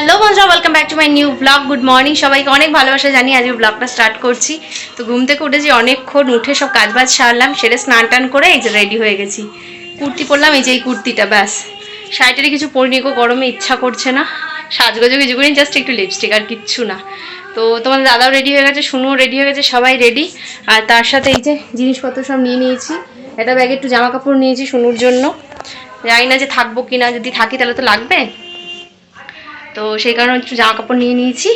Hello বন্ধুরা welcome back to my new blog good morning সবাইকে অনেক ভালোবাসা জানি আজকে ব্লগটা স্টার্ট করছি। তো ঘুম থেকে উঠেছি অনেকক্ষণ, উঠে সব কাজবাজ সারলাম, সেরে স্নান টান করে এই যে রেডি হয়ে গেছি। কুর্তি পরলাম, এই যে এই কুর্তিটা, ব্যাস। শাড়িটারে কিছু পরিনি গো, গরমে ইচ্ছা করছে না। সাজগোজো কিছু করিনি জাস্ট একটু লিপস্টিক আর কিচ্ছু না। তো তোমাদের দাদাও রেডি হয়ে গেছে, শুনুও রেডি হয়ে গেছে, সবাই রেডি আর তার সাথে এই যে জিনিসপত্র সব নিয়ে নিয়েছি। একটা ব্যাগে একটু জামা কাপড় নিয়েছি শুনুর জন্য। জানি না যে থাকব কি না যদি থাকি তাহলে তো লাগবে। তো সেই কারণে একটু জামা কাপড় নিয়ে নিয়েছি।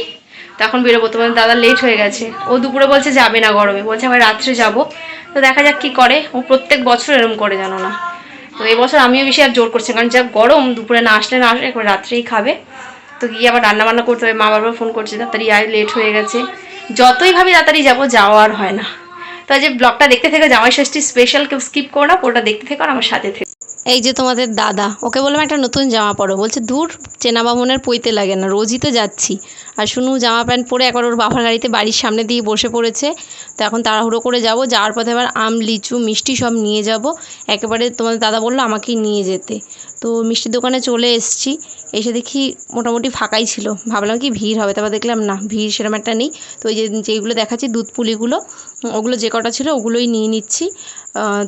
তখন বেরোবো, তোমার দাদা লেট হয়ে গেছে। ও দুপুরে বলছে যাবে না গরমে, বলছে আমার রাত্রে যাব। তো দেখা যাক কি করে, ও প্রত্যেক বছর এরকম করে জানো না। তো এবছর আমিও বেশি আর জোর করছি কারণ যা গরম, দুপুরে না আসলে না আসলে একবার রাত্রেই খাবে। তো গিয়ে আবার রান্না বান্না করতে হবে, মা বারবার ফোন করছে, তাড়াতাড়ি আয় লেট হয়ে গেছে। যতই ভাবি তাড়াতাড়ি যাব, যাওয়া আর হয় না। তো আজ ব্লগটা দেখতে থেকে, জামাই ষষ্ঠী স্পেশাল কেউ স্কিপ করো না ওটা দেখতে থেকে আমার সাথে থেকে। এই যে তোমাদের দাদা, ওকে বললাম একটা নতুন জামা পরো। বলছে দূর চেনা বামনের পইতে লাগে না, রোজই তো যাচ্ছি। আর শুনু, জামা প্যান্ট পরে একবার ওর বাবার গাড়িতে বাড়ির সামনে দিয়ে বসে পড়েছে। তো এখন তাড়াহুড়ো করে যাব, যাওয়ার পথে এবার আম, লিচু, মিষ্টি সব নিয়ে যাব। একেবারে তোমাদের দাদা বলল, আমাকেই নিয়ে যেতে। তো মিষ্টির দোকানে চলে এসেছি, এসে দেখি মোটামুটি ফাঁকাই ছিল। ভাবলাম কি ভিড় হবে, তারপর দেখলাম, না, ভিড় সেরকম একটা নেই। তো ওই যে, যেগুলো দেখাচ্ছি, দুধ পুলিগুলো, ওগুলো যে কটা ছিল, ওগুলোই নিয়ে নিচ্ছি।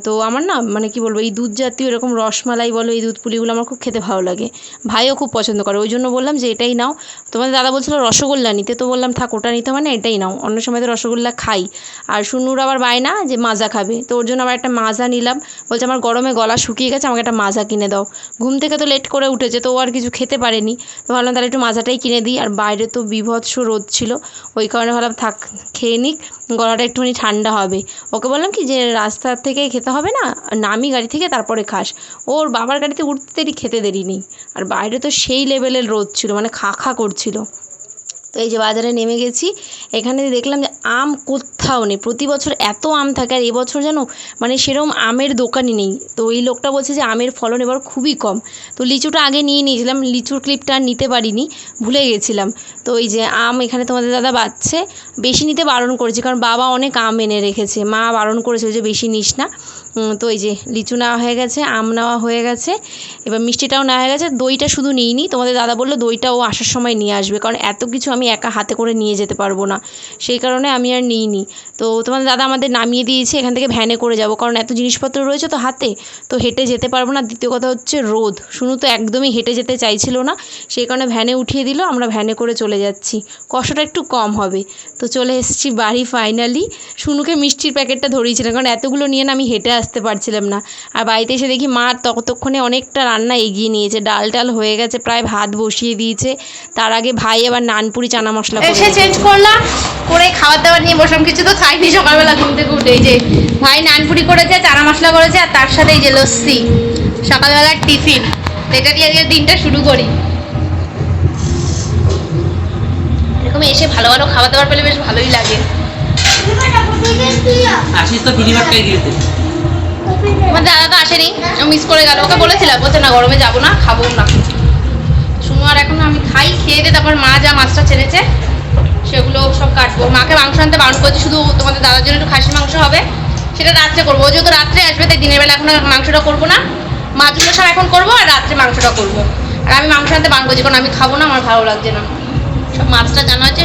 তো আমার না মানে কি বলব, এই দুধ জাতীয় এরকম রসমালাই বলো, এই দুধ পুলিগুলো আমার খুব খেতে ভালো লাগে। ভাইও খুব পছন্দ করে, ওই জন্য বললাম যে এটাই নাও। তোমাদের দাদা বলছিল রসগোল্লা নিতে, তো বললাম থাক, ওটা নিতে মানে এটাই নাও। অন্য সময় তো রসগোল্লা খাই। আর সুনুর আবার বায়না যে মাজা খাবে, তো ওর জন্য আবার একটা মাজা নিলাম। বলছে আমার গরমে গলা শুকিয়ে গেছে, আমাকে একটা মাজা কিনে দাও। ঘুম থেকে তো লেট করে উঠেছে, তো ও আর কিছু খেতে পারেনি। তো ভাবলাম তাহলে একটু মাজাটাই কিনে দিই। আর বাইরে তো বিভৎস রোদ ছিল, ওই কারণে ভাবলাম থাক, খেয়ে নিক, গলাটা একটুখানি ঠান্ডা হবে। ওকে বললাম কি যে রাস্তার থেকে খেতে হবে না, নামি গাড়ি থেকে তারপরে খাস। ওর বাবার গাড়িতে উঠতে দেরি, খেতে দেরি নেই। আর বাইরে তো সেই লেভেলের রোদ ছিল মানে খা খা করছিল। তো এই যে বাজারে নেমে গেছি, এখানে দেখলাম যে আম কোথাও নেই। প্রতি বছর এত আম থাকে, আর এবছর যেন মানে সেরকম আমের দোকানই নেই। তো এই লোকটা বলছে যে আমের ফলন এবার খুবই কম। তো লিচুটা আগে নিয়ে নিয়েছিলাম, লিচুর ক্লিপটা আর নিতে পারিনি, ভুলে গেছিলাম। তো এই যে আম এখানে তোমাদের দাদা বাচ্ছে বেশি নিতে বারণ করেছে, কারণ বাবা অনেক আম এনে রেখেছে। মা বারণ করেছে যে বেশি নিস না। তো এই যে লিচু নেওয়া হয়ে গেছে, আম নেওয়া হয়ে গেছে, এবার মিষ্টিটাও নেওয়া হয়ে গেছে, দইটা শুধু নিইনি, তোমাদের দাদা বলল দইটা ও আসার সময় নিয়ে আসবে, কারণ এত কিছু আমি একা হাতে করে নিয়ে যেতে পারব না, সেই কারণে আমি আর নিইনি। তো তোমাদের দাদা আমাদের নামিয়ে দিয়েছে, এখান থেকে ভ্যানে করে যাব, কারণ এত জিনিসপত্র রয়েছে তো হাতে, তো হেঁটে যেতে পারব না। দ্বিতীয় কথা হচ্ছে রোদ, শুনু তো একদমই হেঁটে যেতে চাইছিল না, সেই কারণে ভ্যানে উঠিয়ে দিল, আমরা ভ্যানে করে চলে যাচ্ছি, কষ্টটা একটু কম হবে। তো চলে এসেছি বাড়ি ফাইনালি শুনুকে মিষ্টির প্যাকেটটা ধরিয়েছিলাম, কারণ এতগুলো নিয়ে না আমি হেঁটে আসতে পারছিলাম না। আর বাড়িতে এসে দেখি মা ততক্ষণে অনেকটা রান্না এগিয়ে নিয়েছে। ডাল টাল হয়ে গেছে প্রায় ভাত বসিয়ে দিয়েছে। তার আগে ভাই আবার নানপুরি চানা মশলা এসে চেঞ্জ করলাম করে খাবার দাবার নিয়ে বসলাম। কিছু তো খাইনি সকালবেলা ঘুম থেকে উঠে এই যে ভাই নানপুরি করেছে চানা মশলা করেছে আর তার সাথে এই যে লস্যি। সকালবেলার টিফিন। এটা দিয়ে আজকে দিনটা শুরু করি। এরকম এসে ভালো ভালো খাবার দাবার পেলে বেশ ভালোই লাগে। আসিস তো দিয়েছে আমার দাদা তো আসেনি মিস করে গেল। ওকে বলেছিলাম, বলছে, না, গরমে যাব না, খাব না। আর এখন আমি খাই, খেয়ে দিয়ে তারপর মা যা মাছটা ছেড়েছে সেগুলো সব কাটবো। মাকে মাংস আনতে বারণ করছি, শুধু তোমাদের দাদার জন্য একটু খাসি মাংস হবে, সেটা রাত্রে করব। ও যেহেতু রাত্রে আসবে, তাই দিনের বেলা এখন মাংসটা করব না। মাছগুলো সব এখন করব, আর রাত্রে মাংসটা করব। আর আমি মাংস আনতে বারণ করছি, কারণ আমি খাব না, আমার ভালো লাগছে না। সব মাছটা জানা আছে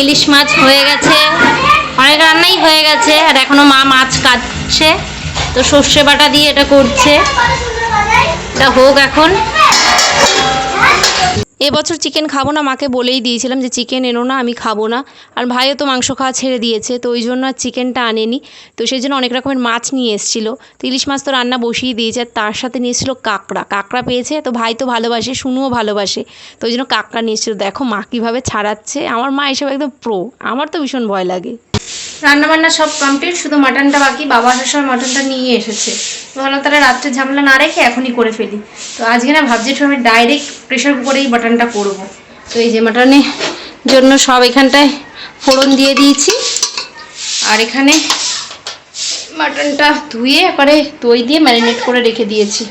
ইলিশ মাছ হয়ে গেছে। অনেক রান্নাই হয়ে গেছে, আর এখনও মা মাছ কাটছে। তো সর্ষে বাটা দিয়ে এটা করছে। এটা হোক এখন। এবছর চিকেন খাব না, মাকে বলেই দিয়েছিলাম যে চিকেন এনো না, আমি খাব না। আর ভাইও তো মাংস খাওয়া ছেড়ে দিয়েছে, তো ওই জন্য আর চিকেনটা আনেনি। তো সেই জন্য অনেক রকমের মাছ নিয়ে এসেছিল। তো ইলিশ মাছ তো রান্না বসিয়ে দিয়েছে, আর তার সাথে নিয়ে এসেছিল কাঁকড়া। কাঁকড়া পেয়েছে, তো ভাই তো ভালোবাসে, শুনুও ভালোবাসে। তো ওই জন্য কাঁকড়া নিয়ে এসেছিল। দেখো মা কীভাবে ছাড়াচ্ছে। আমার মা এসব একদম প্রো আমার তো ভীষণ ভয় লাগে। রান্না বান্না সব কমপ্লিট শুধু মাটনটা বাকি, বাবা আসার সময় মাটনটা নিয়ে এসেছে। ভাবলাম তাহলে রাত্রে ঝামেলা না রেখে এখনই করে ফেলি। তো আজকে না ভাবছি আমি ডাইরেক্ট প্রেশার কুকারেই মাটনটা করব। তো এই যে মাটনের জন্য সব এখানটায় ফোড়ন দিয়ে দিয়েছি। আর এখানে মাটনটা ধুয়ে একবারে দই দিয়ে ম্যারিনেট করে রেখে দিয়েছি।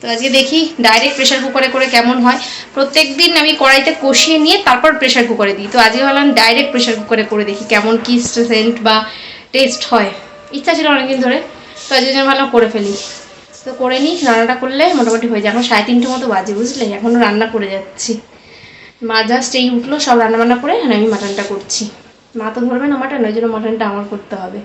তো আজকে দেখি ডাইরেক্ট প্রেশার কুকারে করে কেমন হয়। প্রত্যেক দিন আমি কড়াইতে কষিয়ে নিয়ে তারপর প্রেশার কুকারে দিই। তো আজকে ভাবলাম ডাইরেক্ট প্রেশার কুকারে করে দেখি কেমন কি সেন্ট বা টেস্ট হয়। ইচ্ছা ছিল অনেকদিন ধরে, তো আজকে জন্য ভাবলাম করে ফেলি। তো করে নিই, রান্নাটা করলে মোটামুটি হয়ে যায়। এখন সাড়ে তিনটে মতো বাজে, বুঝলে? এখনও রান্না করে যাচ্ছি। মা জাস্ট এই উঠল, সব রান্না বান্না করে আমি মাটনটা করছি। মা তো ধরবে না মাটন ওই জন্য মাটনটা আমার করতে হবে।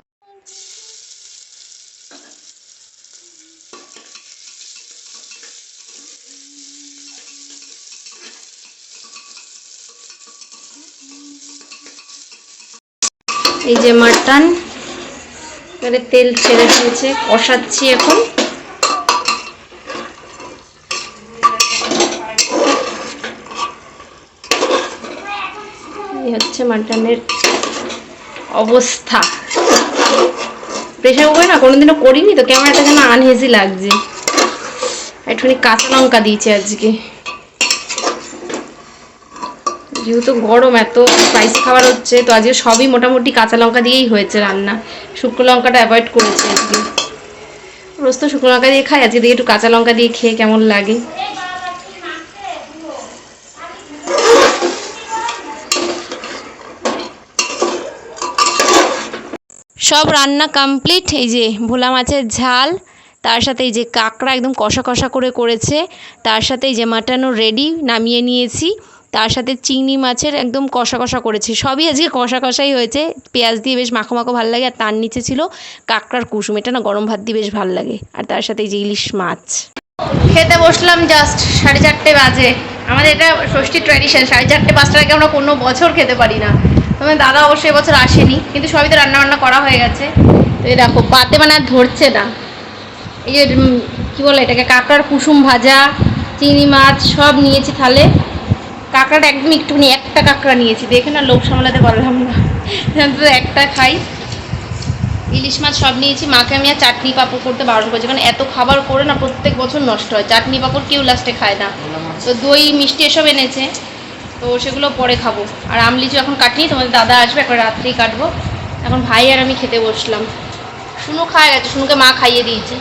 এই যে মাটন, এবারে তেল ছেড়ে দিয়েছে, কষাচ্ছি এখন। এই হচ্ছে মাটনের অবস্থা। প্রেশার কুকারে না কোনোদিনও করিনি তো ক্যামেরাটা যেন আনহেজি লাগছে। একটুখানি কাঁচা লঙ্কা দিয়েছে আজকে। যেহেতু গরম, এত স্পাইসি খাবার হচ্ছে, তো আজকে সবই মোটামুটি কাঁচা লঙ্কা দিয়েই হয়েছে রান্না। শুকনো লঙ্কাটা অ্যাভয়েড করেছি আজকে। রোজ তো শুকনো লঙ্কা দিয়ে খাই, আজকে দিয়ে একটু কাঁচা লঙ্কা দিয়ে খেয়ে কেমন লাগে। সব রান্না কমপ্লিট এই যে ভোলা মাছের ঝাল, তার সাথে এই যে কাঁকড়া একদম কষা কষা করে করেছে, তার সাথে এই যে মাটানো রেডি নামিয়ে নিয়েছি। তার সাথে চিংড়ি মাছের একদম কষা কষা করেছি। সবই আজকে কষা কষাই হয়েছে। পেঁয়াজ দিয়ে বেশ মাখো মাখো ভালো লাগে, আর তার নিচে ছিল কাঁকড়ার কুসুম। এটা না গরম ভাত দিয়ে বেশ ভালো লাগে। আর তার সাথে এই যে ইলিশ মাছ। খেতে বসলাম জাস্ট সাড়ে চারটে বাজে। আমাদের এটা ষষ্ঠী ট্র্যাডিশন সাড়ে চারটে পাঁচটার আগে আমরা কোনো বছর খেতে পারি না। তবে দাদা অবশ্যই এবছর আসেনি, কিন্তু সবই তো রান্না বান্না করা হয়ে গেছে। তো এই দেখো, পাতে মানে আর ধরছে না। এই যে কি বলে এটাকে, কাঁকড়ার কুসুম ভাজা, চিংড়ি মাছ সব নিয়েছি থালে। কাঁকড়াটা একদম একটুখানি, একটা কাঁকড়া নিয়েছি। দেখে না লোভ সামলাতে পারলাম না। একটা খাই। ইলিশ মাছ সব নিয়েছি। মাকে আমি আর চাটনি পাঁপড় করতে বারণ করছি। কারণ এত খাবার করে না প্রত্যেক বছর নষ্ট হয়। চাটনি পাঁপড় কেউ লাস্টে খায় না। তো দই, মিষ্টি এসব এনেছে। তো সেগুলো পরে খাব। আর আমলিচু এখন কাটিনি। তোমাদের দাদা আসবে এখন রাত্রেই কাটবো। এখন ভাই আর আমি খেতে বসলাম। শুনু খায় গেছে। শুনুকে মা খাইয়ে দিয়েছে।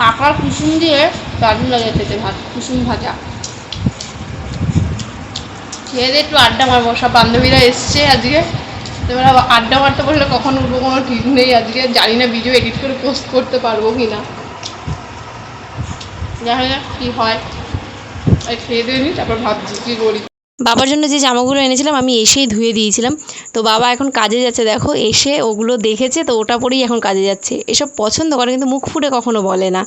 কাকার কুসুম দিয়ে দারুণ লাগে খেতে ভাত, কুসুম ভাজা। খেয়ে দিয়ে একটু আড্ডা মারবো, সব বান্ধবীরা এসছে আজকে। এবার আড্ডা মারতে বললে কখন উঠবো কোনো ঠিক নেই আজকে, জানি না ভিডিও এডিট করে পোস্ট করতে পারব কি না দেখা যাক কী হয়। খেয়ে দিয়ে নিই তারপর ভাবছি কী করি। বাবার জন্য যে জামাগুলো এনেছিলাম আমি এসেই ধুয়ে দিয়েছিলাম। তো বাবা এখন কাজে যাচ্ছে, দেখো, এসে ওগুলো দেখেছে, তো ওটা পরেই এখন কাজে যাচ্ছে। এসব পছন্দ করে, কিন্তু মুখ ফুটে কখনো বলে না।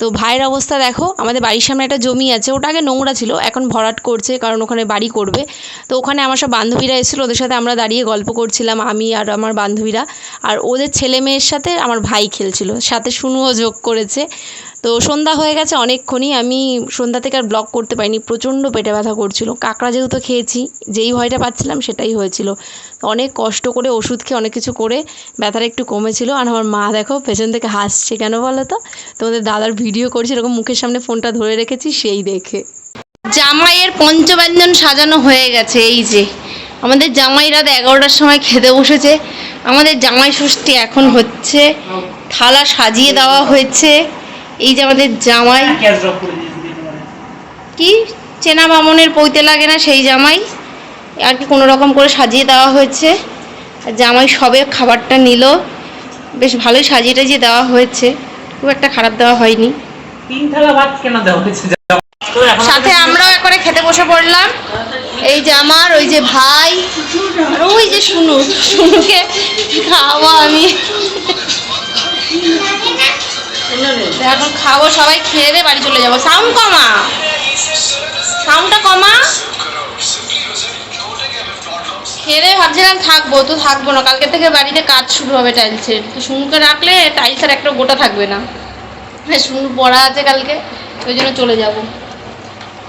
তো ভাইয়ের অবস্থা দেখো, আমাদের বাড়ির সামনে একটা জমি আছে, ওটা আগে নোংরা ছিল, এখন ভরাট করছে, কারণ ওখানে বাড়ি করবে। তো ওখানে আমার সব বান্ধবীরা এসেছিল, ওদের সাথে আমরা দাঁড়িয়ে গল্প করছিলাম, আমি আর আমার বান্ধবীরা। আর ওদের ছেলে মেয়ের সাথে আমার ভাই খেলছিল, সাথে শুনুও যোগ করেছে। তো সন্ধ্যা হয়ে গেছে অনেকক্ষণই। আমি সন্ধ্যা থেকে আর ব্লগ করতে পারিনি, প্রচণ্ড পেটে ব্যথা করছিল। কাঁকড়া যেহেতু খেয়েছি, যেই ভয়টা পাচ্ছিলাম সেটাই হয়েছিল। অনেক কষ্ট করে ওষুধ খেয়ে অনেক কিছু করে ব্যথাটা একটু কমেছিল। আর আমার মা দেখো পেছন থেকে হাসছে কেন বলো তো? তোমাদের দাদার ভিডিও করছি, এরকম মুখের সামনে ফোনটা ধরে রেখেছি, সেই দেখে। জামাইয়ের পঞ্চব্যঞ্জন সাজানো হয়ে গেছে, এই যে। আমাদের জামাই রাত এগারোটার সময় খেতে বসেছে। আমাদের জামাই ষষ্ঠী এখন হচ্ছে, থালা সাজিয়ে দেওয়া হয়েছে। এই যে আমাদের জামাই। কি? চেনা বামনের পইতে লাগে না সেই জামাই। আর কি কোনো রকম করে সাজিয়ে দেওয়া হয়েছে। আর জামাই সবে খাবারটা নিল। বেশ ভালোই সাজিয়ে টাজিয়ে দেওয়া হয়েছে। খুব একটা খারাপ দেওয়া হয়নি। সাথে আমরাও একবারে খেতে বসে পড়লাম। এই যে আমার ওই যে ভাই। আর ওই যে শুনু শুনুকে খাওয়া আমি। এখন খাব, সবাই খেয়ে দে বাড়ি চলে যাব। সাউন্ড কমা। সাউন্ডটা কমা। খেয়ে ভাবছিলাম থাকব, তো থাকব না। কালকে থেকে বাড়িতে কাজ শুরু হবে টাইলসের। তো শুনুকে রাখলে টাইলসের একটা গোটা থাকবে না। হ্যাঁ শুনু পড়া আছে কালকে, ওই জন্য চলে যাব।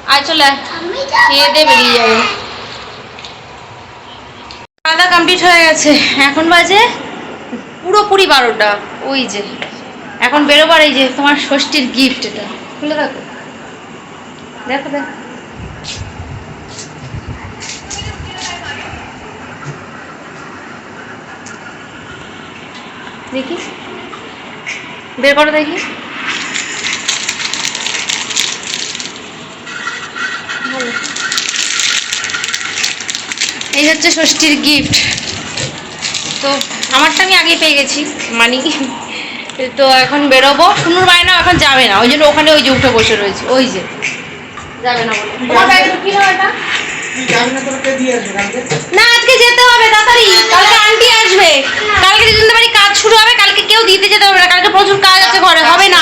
আয়, চলে। খেয়ে দিয়ে বেরিয়ে যাব। খাওয়া কমপ্লিট হয়ে গেছে। এখন বাজে পুরোপুরি বারোটা। ওই যে। এখন বেরোবার এই যে তোমার ষষ্ঠীর গিফট এটা। খুলে দেখো। দেখো দেখো। দেখি। বের করো দেখি। এই হচ্ছে ষষ্ঠীর গিফট তো আমারটা আমি আগে পেয়ে গেছি, মানি তো এখন বেরোবো। শুনুর বায়না এখন যাবে না ওই জন্য ওখানে ওই যে উঠে বসে রয়েছে ওই যে। যাবে না না। আজকে যেতে হবে তাড়াতাড়ি। কালকে আন্টি আসবে। কালকে যদি বাড়ি কাজ শুরু হবে কালকে কেউ দিতে যেতে হবে না। কালকে প্রচুর কাজ আছে ঘরে হবে না।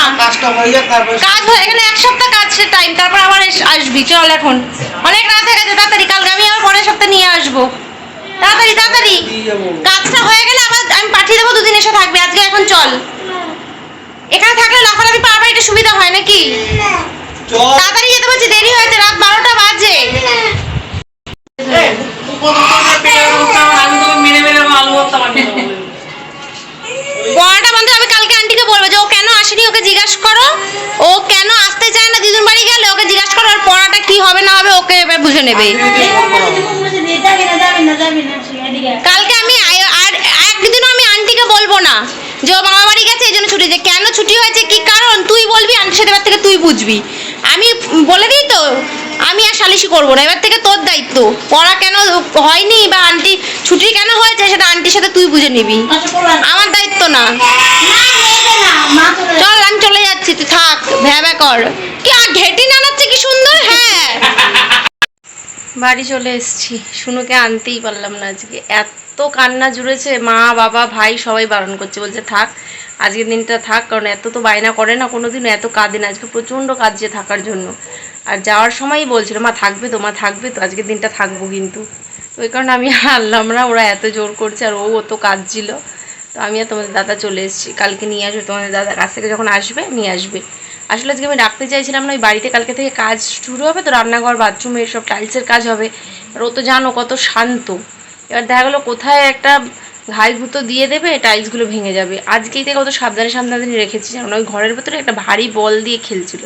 হয়ে কাজ হয়ে এখানে এক সপ্তাহ টাইম তারপর আবার আসবি। চল এখন। অনেক রাত হয়ে গেছে তাড়াতাড়ি। কালকে আমি আবার পরের সপ্তাহে নিয়ে আসব। তাড়াতাড়ি তাড়াতাড়ি। কাজটা হয়ে গেলে আবার আমি পাঠিয়ে দেবো দুদিন এসে থাকবে। আজকে এখন চল। এখানে থাকলে লাফালাফি পাওয়ার এটা সুবিধা হয় নাকি? তাড়াতাড়ি যেতে বলছি দেরি হয়েছে রাত বারোটা বাজে। পড়াটা বন্ধ আমি কালকে আন্টিকে বলব যে ও কেন আসেনি ওকে জিজ্ঞাসা করো। ও কেন আসতে চায় না দিদুন বাড়ি গেলে ওকে জিজ্ঞাসা করো আর পড়াটা কি হবে না হবে ওকে এবার বুঝে নেবে। কালকে আমি আয়- আর একদিনও আমি আন্টিকে বলব না যে গেছে, এই জন্য ছুটি যে কেন ছুটি হয়েছে, কি কারণ? তুই বলবি আন্টির সাথে এবার থেকে তুই বুঝবি। আমি বলে দিই তো, আমি আর সালিশি করব না, এবার থেকে তোর দায়িত্ব। পড়া কেন হয়নি বা আন্টি, ছুটি কেন হয়েছে সেটা আন্টির সাথে তুই বুঝে নিবি। আমার দায়িত্ব না। চল, আমি চলে যাচ্ছি, তুই থাক ভ্যাবা কর। কি, আর ঘেটি নানাচ্ছে কি সুন্দর? হ্যাঁ। বাড়ি চলে এসেছি। শুনুকে আনতেই পারলাম না আজকে। এত কান্না জুড়েছে, মা, বাবা, ভাই সবাই বারণ করছে। বলছে, থাক আজকের দিনটা থাক, কারণ এত তো বায়না করে না কোনো দিন এত কাঁদে না। আজকে প্রচণ্ড কাঁদছে থাকার জন্য। আর যাওয়ার সময়ই বলছিল, মা, থাকবে তো, মা, থাকবে তো, আজকের দিনটা থাকব কিন্তু। তো ওই কারণে আমি আনলাম না, ওরা এত জোর করছে, আর ও অত কাঁদছিল। তো আমি আর তোমাদের দাদা চলে এসেছি। কালকে নিয়ে আসবে তোমাদের দাদা। কাছ থেকে যখন আসবে, নিয়ে আসবে। আসলে আজকে আমি রাখতে চাইছিলাম না, ওই বাড়িতে কালকে থেকে কাজ শুরু হবে, তো রান্নাঘর, বাথরুমে সব টাইলসের কাজ হবে। আর ও তো জানো কত শান্ত। এবার দেখা গেলো কোথায় একটা ঘাই ভূতো দিয়ে দেবে টাইলসগুলো ভেঙে যাবে। আজকেই থেকে কত সাবধানে সাবধানে রেখেছি, যেমন ওই ঘরের ভেতরে একটা ভারী বল দিয়ে খেলছিল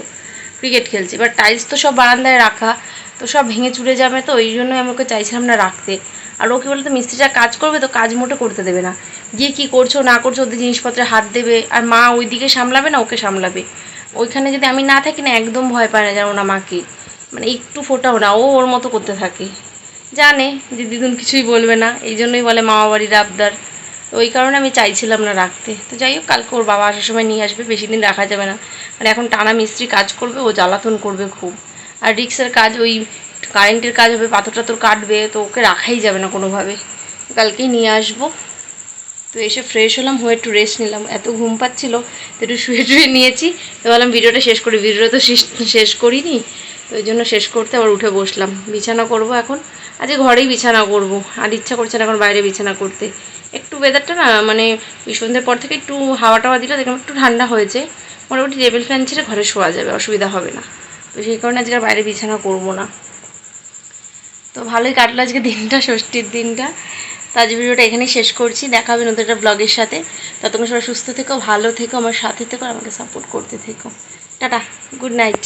ক্রিকেট খেলছি। এবার টাইলস তো সব বারান্দায় রাখা, তো সব ভেঙে চুড়ে যাবে তো, ওই জন্য আমি ওকে চাইছিলাম না রাখতে। আর ও কি বলতো, মিস্ত্রিটা কাজ করবে তো কাজ মোটে করতে দেবে না। গিয়ে কি করছ না করছ, ওদের জিনিসপত্রে হাত দেবে, আর মা ওইদিকে সামলাবে না, ওকে সামলাবে। ওইখানে যদি আমি না থাকি না, একদম ভয় পায় না যেন না মাকে মানে একটু ফোটাও না, ও ওর মতো করতে থাকে। জানে যে দিদুন কিছুই বলবে না, এই জন্যই বলে মামা বাড়ির আবদার ওই কারণে আমি চাইছিলাম না রাখতে। তো যাই হোক, কালকে ওর বাবা আসার সময় নিয়ে আসবে, বেশি দিন রাখা যাবে না। মানে এখন টানা মিস্ত্রি কাজ করবে, ও জ্বালাতন করবে খুব। আর রিক্সের কাজ, ওই কারেন্টের কাজ হবে, পাথর টাথর কাটবে, তো ওকে রাখাই যাবে না কোনোভাবে। কালকেই নিয়ে আসব। তো এসে ফ্রেশ হলাম, হয়ে একটু রেস্ট নিলাম। এত ঘুম পাচ্ছিল, তো একটু শুয়ে টুয়ে নিয়েছি। তো বললাম ভিডিওটা শেষ করি, ভিডিওটা তো শেষ শেষ করিনি। তো ওই জন্য শেষ করতে আবার উঠে বসলাম। বিছানা করব এখন। আজকে ঘরেই বিছানা করব। আর ইচ্ছা করছে না এখন বাইরে বিছানা করতে। একটু ওয়েদারটা না মানে সন্ধ্যের পর থেকে একটু হাওয়া টাওয়া দিলে, দেখলাম একটু ঠান্ডা হয়েছে। মোটামুটি টেবিল ফ্যান ছেড়ে ঘরে শোয়া যাবে, অসুবিধা হবে না। তো সেই কারণে আজকে আর বাইরে বিছানা করব না। তো ভালোই কাটলো আজকে দিনটা, ষষ্ঠীর দিনটা। তো আজ ভিডিওটা এখানেই শেষ করছি। দেখা হবে নতুন একটা ব্লগের সাথে। ততক্ষণ সবাই সুস্থ থেকো, ভালো থেকো, আমার সাথে থেকো আমাকে সাপোর্ট করতে থেকো। Tata good night